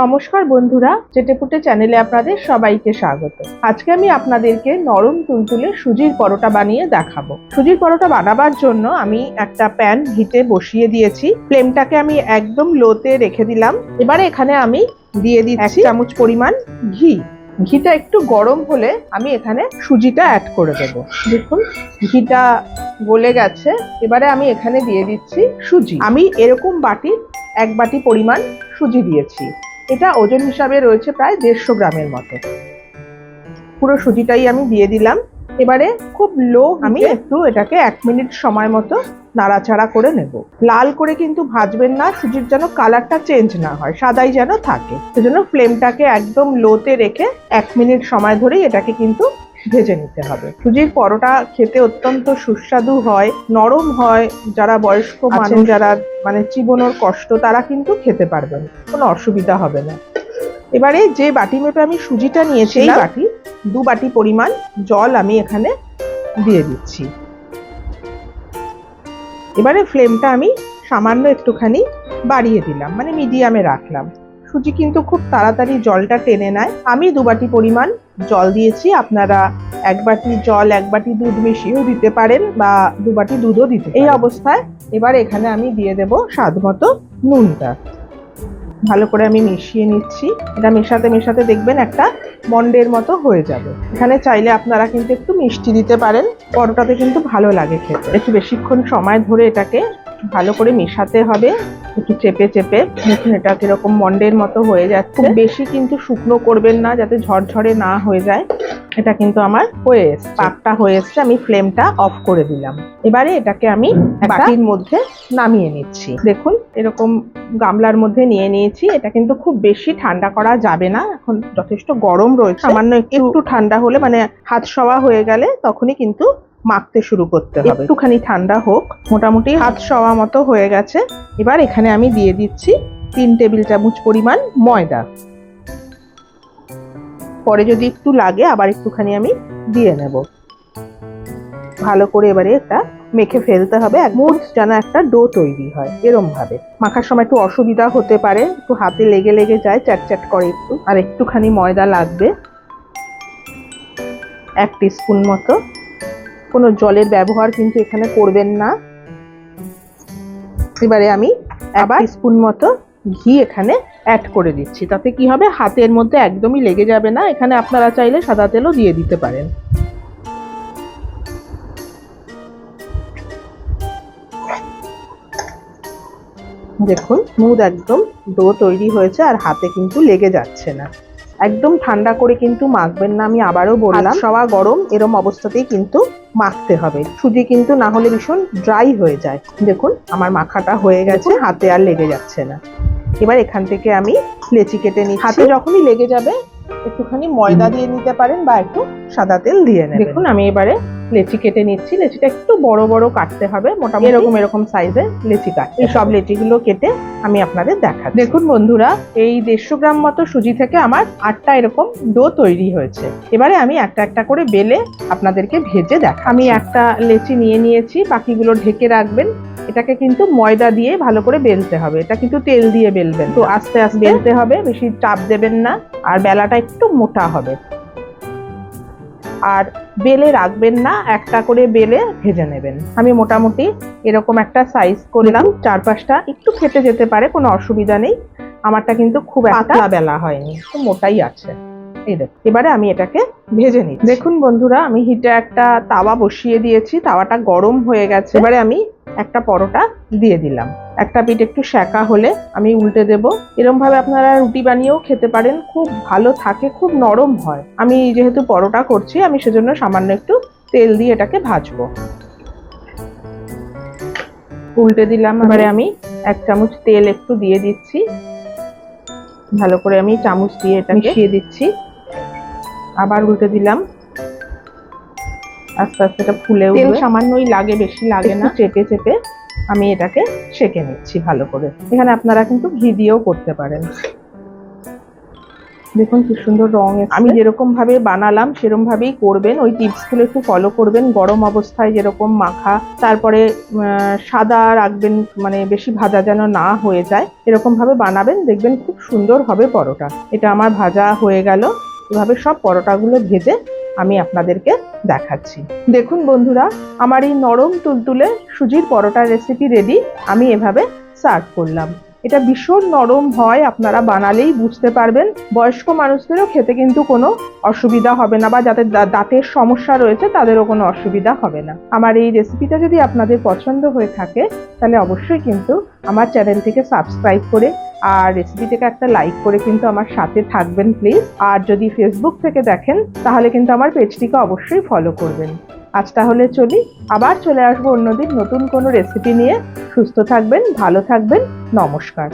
নমস্কার বন্ধুরা, চেটেপুটে চ্যানেলে আপনাদের সবাইকে স্বাগত। আজকে আমি আপনাদেরকে নরম তুলতুলে সুজির পরোটা বানিয়ে দেখাবো। সুজির পরোটা বানাবার জন্য আমি একটা প্যান হিটে বসিয়ে দিয়েছি। ফ্লেমটাকে আমি একদম লোতে রেখে দিলাম। এবারে এখানে আমি দিয়ে দিচ্ছি এক চামচ পরিমাণ ঘি। ঘিটা একটু গরম হলে আমি এখানে সুজিটা অ্যাড করে দেবো। দেখুন, ঘিটা গলে গেছে। এবারে আমি এখানে দিয়ে দিচ্ছি সুজি। আমি এরকম বাটির এক বাটি পরিমাণ সুজি দিয়েছি। এটা ওজন হিসাবে রয়েছে প্রায় দেড়শো গ্রামের মতো। পুরো সুজিটাই আমি দিয়ে দিলাম। এবারে খুব লো আমি একটু এটাকে এক মিনিট সময় মতো নাড়াচাড়া করে নেব। লাল করে কিন্তু ভাজবেন না সুজির যেন কালারটা চেঞ্জ না হয় সাদাই যেন থাকে। সেজন্য ফ্লেমটাকে একদম লোতে রেখে এক মিনিট সময় ধরেই এটাকে কিন্তু ভেজে নিতে হবে। সুজির পরোটা খেতে অত্যন্ত সুস্বাদু হয় নরম হয় যারা বয়স্ক মানুষ যারা মানে চিবনোর কষ্ট তারা কিন্তু খেতে পারবেন কোনো অসুবিধা হবে না। এবারে যে বাটি মেপে আমি সুজিটা নিয়েছি এই বাটি দু বাটি পরিমাণ জল আমি এখানে দিয়ে দিচ্ছি। এবারে ফ্লেমটা আমি সামান্য একটুখানি বাড়িয়ে দিলাম মানে মিডিয়ামে রাখলাম। সুজি কিন্তু খুব তাড়াতাড়ি জলটা টেনে নেয়। আমি দু বাটি পরিমাণ জল দিয়েছি, আপনারা এক বাটি জল, এক বাটি দুধ মিশিয়েও দিতে পারেন বা দু বাটি দুধও দিতে এই অবস্থায় এবার এখানে আমি দিয়ে দেব স্বাদ মতো নুনটা। ভালো করে আমি মিশিয়ে নিচ্ছি। এটা মেশাতে মেশাতে দেখবেন একটা মন্ডের মতো হয়ে যাবে। এখানে চাইলে আপনারা কিন্তু একটু মিষ্টি দিতে পারেন, পরোটাতে কিন্তু ভালো লাগে খেতে। একটু বেশিক্ষণ সময় ধরে এটাকে ভালো করে মেশাতে হবে। একটু চেপে চেপে দেখুন এটা কীরকম মন্ডের মতো হয়ে যাচ্ছে। খুব বেশি কিন্তু শুকনো করবেন না যাতে ঝরঝরে না হয়ে যায়। এটা কিন্তু আমার হয়ে এসছে পাকটা হয়ে এসছে আমি ফ্লেমটা অফ করে দিলাম। এবারে এটাকে আমি বাটির মধ্যে নামিয়ে নিচ্ছি। দেখুন এরকম গামলার মধ্যে নিয়ে নিয়েছি। এটা কিন্তু খুব বেশি ঠান্ডা করা যাবে না এখন যথেষ্ট গরম রয়েছে। সামান্য একটু একটু ঠান্ডা হলে মানে হাত সওয়া হয়ে গেলে তখনই কিন্তু মাখতে শুরু করতে হবে। একটুখানি ঠান্ডা হোক, মোটামুটি হাত সওয়া মতো হয়ে গেছে। এবার এখানে আমি দিয়ে দিচ্ছি তিন টেবিল চামচ পরিমাণ ময়দা। পরে যদি একটু লাগে, আবার একটুখানি আমি দিয়ে নেব। ভালো করে এবারে এটা মেখে ফেলতে হবে। একদম যেন একটা ডো তৈরি হয় এরম ভাবে মাখার সময় একটু অসুবিধা হতে পারে, একটু হাতে লেগে লেগে যায় চ্যাট চ্যাট করে একটু। আর একটুখানি ময়দা লাগবে, এক স্পুন মতো। কোনো জলের ব্যবহার কিন্তু এখানে করবেন না। এবারে আমি আবার? স্পুন মতো ঘি এখানে অ্যাড করে দিচ্ছি। তাতে কি হবে? হাতের মধ্যে একদমই লেগে যাবে না। এখানে আপনারা চাইলে সাদা তেলও দিয়ে দিতে পারেন। দেখুন স্মুথ একদম ডো তৈরি হয়েছে আর হাতে কিন্তু লেগে যাচ্ছে না। একদম ঠান্ডা করে কিন্তু মাখবেন না আমি আবারও বললাম। সওয়া গরম এরম অবস্থাতেই কিন্তু মাখতে হবে। সুজি কিন্তু না হলে ভীষণ ড্রাই হয়ে যায়। দেখুন আমার মাখাটা হয়ে গেছে হাতে আর লেগে যাচ্ছে না। এবার এখান থেকে আমি লেচি কেটে নিই হাতে যখনই লেগে যাবে একটুখানি ময়দা দিয়ে নিতে পারেন বা একটু সাদা তেল দিয়ে নেবেন। দেখুন আমি এবারে লেচি কেটে নিচ্ছি। লেচিটা একটু বড় বড় কাটতে হবে। মোটামুটি এরকম এরকম সাইজের লেচি কাট। এই সব লেচিগুলো কেটে আমি আপনাদের দেখা দেখুন বন্ধুরা এই দেড়শো গ্রাম মতো সুজি থেকে আমার আটটা এরকম ডো তৈরি হয়েছে। এবারে আমি একটা একটা করে বেলে আপনাদেরকে ভেজে দেখা আমি একটা লেচি নিয়ে নিয়েছি বাকিগুলো ঢেকে রাখবেন। এটাকে কিন্তু ময়দা দিয়ে ভালো করে বেলতে হবে। এটা কিন্তু তেল দিয়ে বেলবেন। তো আস্তে আস্তে বেলতে হবে বেশি চাপ দেবেন না। আর বেলাটা একটু মোটা হবে। আর বেলে রাখবেন না একটা করে বেলে ভেজে নেবেন। আমি মোটামুটি এরকম একটা সাইজ করলাম চারপাশটা একটু ফেটে যেতে পারে কোনো অসুবিধা নেই। আমারটা কিন্তু খুব একটা বেলা হয়নি। খুব মোটাই আছে। এই দেখুন এবারে আমি এটাকে ভেজে নিই দেখুন বন্ধুরা আমি হিটে একটা তাওয়া বসিয়ে দিয়েছি তাওয়াটা গরম হয়ে গেছে। এবারে আমি একটা পরোটা দিয়ে দিলাম। একটা পিঠ একটু সেকা হলে আমি উল্টে দেব। এরম ভাবে আপনারা রুটি বানিয়েও খেতে পারেন খুব ভালো থাকে খুব নরম হয়। আমি যেহেতু পরোটা করছি আমি সেজন্য সামান্য একটু তেল দিয়ে এটাকে ভাজবো। উল্টে দিলাম এবারে আমি এক চামচ তেল একটু দিয়ে দিচ্ছি। ভালো করে আমি চামচ দিয়ে এটা মিশিয়ে দিচ্ছি। আবার উল্টে দিলাম। আস্তে আস্তে এটা ফুলে তেল সামান্যই লাগে বেশি লাগে না। চেপে চেপে আমি এটাকে সেকে নিচ্ছি ভালো করে। এখানে আপনারা কিন্তু ঘি দিয়েও করতে পারেন। দেখুন কি সুন্দর রং। আমি যেরকম ভাবে বানালাম, সেরকম ভাবেই করবেন। ওই টিপসগুলো একটু ফলো করবেন। গরম অবস্থায় যেরকম মাখা, তারপরে সাদা রাখবেন মানে বেশি ভাজা যেন না হয়ে যায়, এরকম ভাবে বানাবেন। দেখবেন খুব সুন্দর হবে পরোটা। এটা আমার ভাজা হয়ে গেল। এভাবে সব পরোটাগুলো ভেজে আমি আপনাদেরকে দেখাচ্ছি। দেখুন বন্ধুরা, আমার এই নরম তুলতুলে সুজির পরোটার রেসিপি রেডি আমি এভাবে সার্ভ করলাম। এটা ভীষণ নরম হয়, আপনারা বানালেই বুঝতে পারবেন। বয়স্ক মানুষদেরও খেতে কিন্তু কোনো অসুবিধা হবে না বা যাদের দাঁতের সমস্যা রয়েছে তাদেরও কোনো অসুবিধা হবে না। আমার এই রেসিপিটা যদি আপনাদের পছন্দ হয়ে থাকে, তাহলে অবশ্যই কিন্তু আমার চ্যানেলটিকে সাবস্ক্রাইব করে আর রেসিপিটাকে একটা লাইক করে কিন্তু আমার সাথে থাকবেন, প্লিজ। আর যদি ফেসবুক থেকে দেখেন, তাহলে কিন্তু আমার পেজটিকে অবশ্যই ফলো করবেন। আজ তাহলে চলি, আবার চলে আসব অন্যদিন নতুন কোনো রেসিপি নিয়ে। সুস্থ থাকবেন, ভালো থাকবেন। নমস্কার।